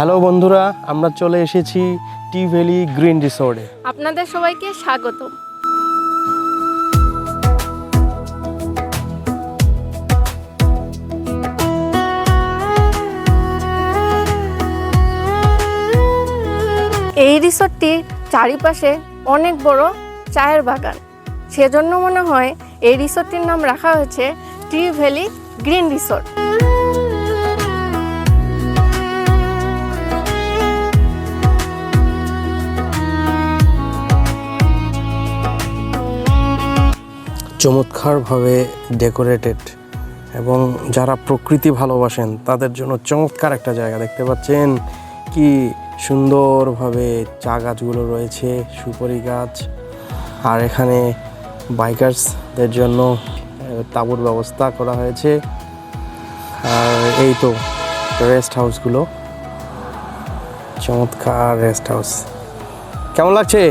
Hello বন্ধুরা, আমরা চলে এসেছি টি ভ্যালি গ্রিন রিসোর্টে। আপনাদের সবাইকে স্বাগত। এই রিসোর্টটির চারিপাশে অনেক বড় চায়ের বাগান। সেজন্য মনে হয় এই রিসোর্টটির নাম রাখা হয়েছে টি ভ্যালি গ্রিন রিসোর্ট। চমৎকারভাবে ডেকোরেটেড এবং যারা প্রকৃতি ভালোবাসেন, তাদের জন্য চমৎকার একটা জায়গা। দেখতে পাচ্ছেন কি সুন্দরভাবে চা গাছগুলো রয়েছে, সুপারি গাছ। আর এখানে বাইকার্সদের জন্য তাঁবুর ব্যবস্থা করা হয়েছে। আর এই তো রেস্ট হাউসগুলো চমৎকার রেস্ট হাউস কেমন লাগছে?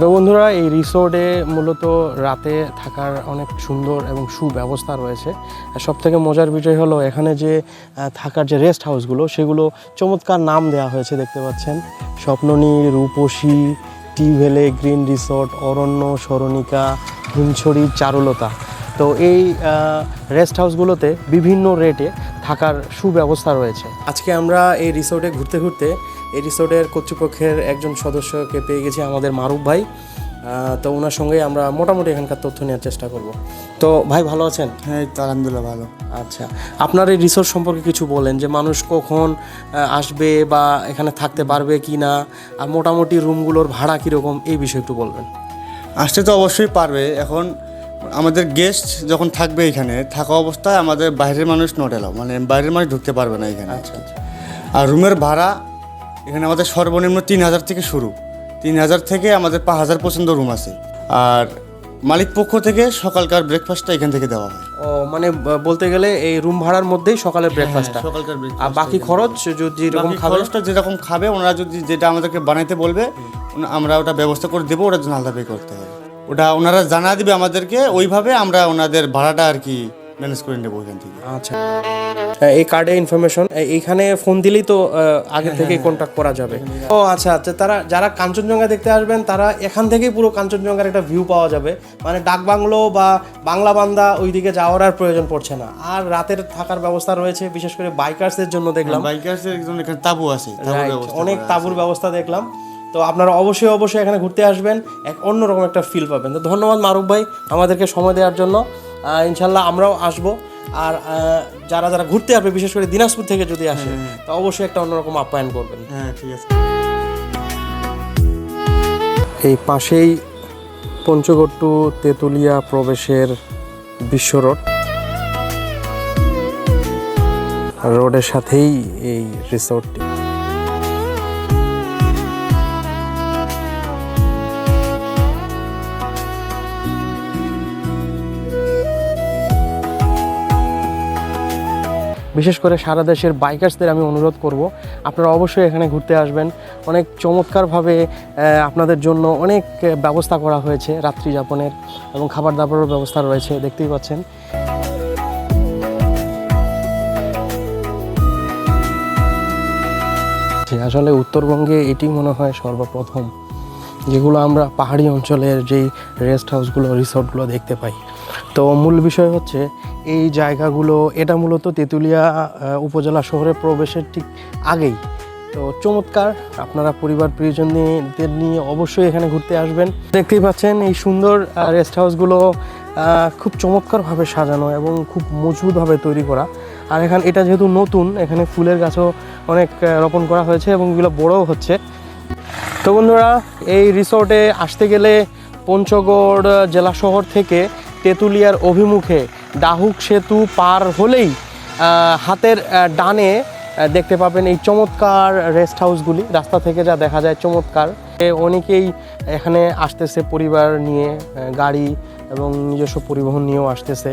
তো বন্ধুরা, এই রিসোর্টে মূলত রাতে থাকার অনেক সুন্দর এবং সুব্যবস্থা রয়েছে। সব থেকে মজার বিষয় হলো, এখানে যে থাকার যে রেস্ট হাউসগুলো সেগুলো চমৎকার নাম দেওয়া হয়েছে দেখতে পাচ্ছেন। স্বপ্ননী, রূপসী টি ভেলে গ্রিন রিসোর্ট, অরণ্য সরণিকা হিমছড়ি, চারুলতা। তো এই রেস্ট হাউসগুলোতে বিভিন্ন রেটে থাকার সুব্যবস্থা রয়েছে। আজকে আমরা এই রিসোর্টে ঘুরতে ঘুরতে এই রিসোর্টের কর্তৃপক্ষের একজন সদস্যকে পেয়ে গেছি আমাদের মারুফ ভাই। তো ওনার সঙ্গে আমরা মোটামুটি এখানকার তথ্য নেওয়ার চেষ্টা করব। তো ভাই ভালো আছেন? হ্যাঁ আলহামদুলিল্লাহ ভালো। আচ্ছা আপনার এই রিসোর্ট সম্পর্কে কিছু বলেন যে মানুষ কখন আসবে বা এখানে থাকতে পারবে কি না আর মোটামুটি রুমগুলোর ভাড়া কীরকম এই বিষয়ে একটু বলবেন। আসতে তো অবশ্যই পারবে। এখন আমাদের গেস্ট যখন থাকবে এখানে থাকা অবস্থায় আমাদের বাইরের মানুষ নট এলাও মানে বাইরের মানুষ ঢুকতে পারবে না এখানে। আচ্ছা আচ্ছা। আর রুমের ভাড়া এখানে আমাদের সর্বনিম্ন তিন হাজার থেকে শুরু। তিন হাজার থেকে আমাদের পাঁচ হাজার পর্যন্ত রুম আছে। আর মালিক পক্ষ থেকে সকালকার ব্রেকফাস্টটা এখান থেকে দেওয়া হয়। ও মানে বলতে গেলে এই রুম ভাড়ার মধ্যেই সকালের ব্রেকফাস্টটা সকালকার আর বাকি খরচ যদি যেরকম খরচটা যেরকম খাবে ওনারা যদি যেটা আমাদেরকে বানাইতে বলবে আমরা ওটা ব্যবস্থা করে দেবো ওটার জন্য আলাদা পে করতে হবে ওটা ওনারা জানা দিবে আমাদেরকে ওইভাবে আমরা ওনাদের ভাড়াটা আর কি ম্যানেজ করে নেব ওইখান থেকে। আচ্ছা। হ্যাঁ, এই কার্ডে ইনফরমেশন এইখানে ফোন দিলেই তো আগে থেকে কন্ট্যাক্ট করা যাবে। ও আচ্ছা আচ্ছা তারা যারা কাঞ্চনজঙ্ঘা দেখতে আসবেন তারা এখান থেকেই পুরো কাঞ্চনজঙ্ঘার একটা ভিউ পাওয়া যাবে। মানে ডাকবাংলো বা বাংলা বান্দা ওইদিকে যাওয়ার আর প্রয়োজন পড়ছে না। আর রাতের থাকার ব্যবস্থা রয়েছে বিশেষ করে বাইকার্সদের জন্য দেখলাম। বাইকার্সের জন্য এখানে তাবু আছে অনেক। তাঁবুর ব্যবস্থা দেখলাম। তো আপনারা অবশ্যই অবশ্যই এখানে ঘুরতে আসবেন এক অন্যরকম একটা ফিল পাবেন। তো ধন্যবাদ মারুফ ভাই আমাদেরকে সময় দেওয়ার জন্য। ইনশাল্লাহ আমরাও আসব। আর যারা যারা ঘুরতে আসবে বিশেষ করে দিনাজপুর থেকে যদি আসে তো অবশ্যই একটা অন্যরকম আপ্যায়ন করবেন। হ্যাঁ ঠিক আছে। এই পাশেই পঞ্চগট্টু তেঁতুলিয়া প্রবেশের বিশ্ব রোড। রোডের সাথেই এই রিসোর্টটি। বিশেষ করে সারা দেশের বাইকার্সদের আমি অনুরোধ করব, আপনারা অবশ্যই এখানে ঘুরতে আসবেন। অনেক চমৎকারভাবে আপনাদের জন্য অনেক ব্যবস্থা করা হয়েছে রাত্রি যাপনের এবং খাবার দাবারের ব্যবস্থা রয়েছে, দেখতেই পাচ্ছেন। আসলে উত্তরবঙ্গে এটি মনে হয় সর্বপ্রথম, যেগুলো আমরা পাহাড়ি অঞ্চলের যেই রেস্ট হাউসগুলো রিসোর্টগুলো দেখতে পাই। তো মূল বিষয় হচ্ছে এই জায়গাগুলো, এটা মূলত তেঁতুলিয়া উপজেলা শহরে প্রবেশের ঠিক আগেই। তো চমৎকার, আপনারা পরিবার প্রিয়জনদের নিয়ে অবশ্যই এখানে ঘুরতে আসবেন। দেখতেই পাচ্ছেন এই সুন্দর রেস্ট হাউসগুলো খুব চমৎকারভাবে সাজানো এবং খুব মজবুতভাবে তৈরি করা। আর এখানে, এটা যেহেতু নতুন, এখানে ফুলের গাছও অনেক রোপণ করা হয়েছে এবং এগুলো বড়ও হচ্ছে। তো বন্ধুরা, এই রিসোর্টে আসতে গেলে পঞ্চগড় জেলা শহর থেকে তেঁতুলিয়ার অভিমুখে ডাহুক সেতু পার হলেই হাতের ডানে দেখতে পাবেন এই চমৎকার রেস্ট হাউসগুলি। রাস্তা থেকে যা দেখা যায় চমৎকার। অনেকেই এখানে আসতেছে পরিবার নিয়ে গাড়ি এবং নিজস্ব পরিবহন নিয়েও আসতেছে,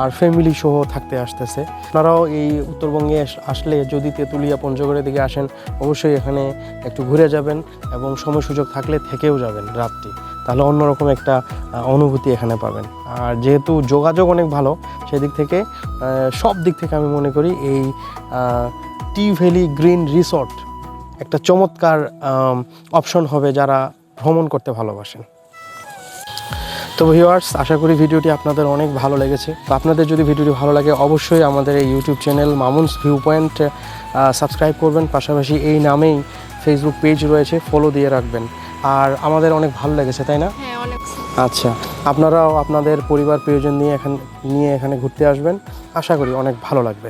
আর ফ্যামিলি সহ থাকতে আসতেছে। আপনারাও এই উত্তরবঙ্গে আসলে যদি তেঁতুলিয়া পঞ্চগড়ের দিকে আসেন, অবশ্যই এখানে একটু ঘুরে যাবেন এবং সময় সুযোগ থাকলে থেকেও যাবেন রাত্রি। তাহলে অন্যরকম একটা অনুভূতি এখানে পাবেন। আর যেহেতু যোগাযোগ অনেক ভালো, সেদিক থেকে সব দিক থেকে আমি মনে করি এই টি ভ্যালি গ্রিন রিসর্ট একটা চমৎকার অপশন হবে যারা ভ্রমণ করতে ভালোবাসেন। তো ভিউয়ার্স আশা করি ভিডিওটি আপনাদের অনেক ভালো লেগেছে। তো আপনাদের যদি ভিডিওটি ভালো লাগে অবশ্যই আমাদের এই YouTube channel Mamun's view point subscribe করবেন। পাশাপাশি এই নামেই ফেসবুক পেজ রয়েছে ফলো দিয়ে রাখবেন। আর আমাদের অনেক ভালো লেগেছে তাই না? হ্যাঁ আচ্ছা আপনারাও আপনাদের পরিবার প্রিয়জন নিয়ে এখানে নিয়ে এখানে ঘুরতে আসবেন। আশা করি অনেক ভালো লাগবে।